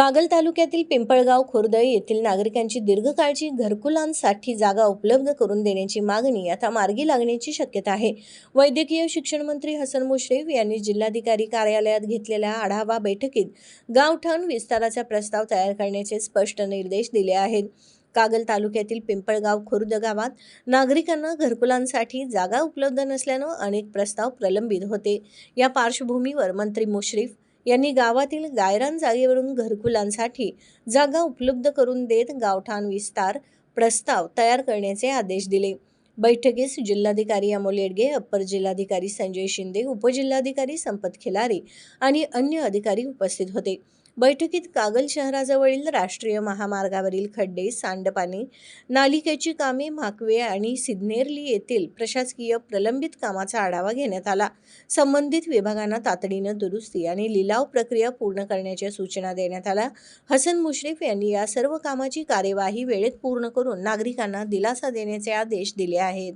कागल तालुक्यातील पिंपळगाव खुर्द येथील नागरिकांची दीर्घकाळची घरकुलांसाठी जागा उपलब्ध करून देण्याची मागणी आता मार्गी लागण्याची शक्यता आहे. वैद्यकीय शिक्षण मंत्री हसन मुश्रीफ यांनी जिल्हाधिकारी कार्यालयात घेतलेल्या आढावा बैठकीत गावठाण विस्ताराचा प्रस्ताव तयार करण्याचे स्पष्ट निर्देश दिले आहेत. कागल तालुक्यातील पिंपळगाव खुर्द गावात नागरिकांना घरकुलांसाठी जागा उपलब्ध नसल्यानं अनेक प्रस्ताव प्रलंबित होते. या पार्श्वभूमीवर मंत्री मुश्रीफ यांनी गावातील गायरान जागेवरून घरकुलांसाठी जागा उपलब्ध करून देत गावठाण विस्तार प्रस्ताव तयार करण्याचे आदेश दिले. बैठकीस जिल्हाधिकारी अमोल येडगे अप्पर जिल्हाधिकारी संजय शिंदे उपजिल्हाधिकारी संपत खिलारे आणि अन्य अधिकारी उपस्थित होते. बैठकीत कागल शहराजवळील राष्ट्रीय महामार्गावरील खड्डे सांडपाणी नालिकेची कामे माकवे आणि सिद्धनेरली येथील प्रशासकीय प्रलंबित कामाचा आढावा घेण्यात आला. संबंधित विभागांना तातडीनं दुरुस्ती आणि लिलाव प्रक्रिया पूर्ण करण्याच्या सूचना देण्यात आल्या. हसन मुश्रीफ यांनी या सर्व कामाची कार्यवाही वेळेत पूर्ण करून नागरिकांना दिलासा देण्याचे आदेश दिले आहेत.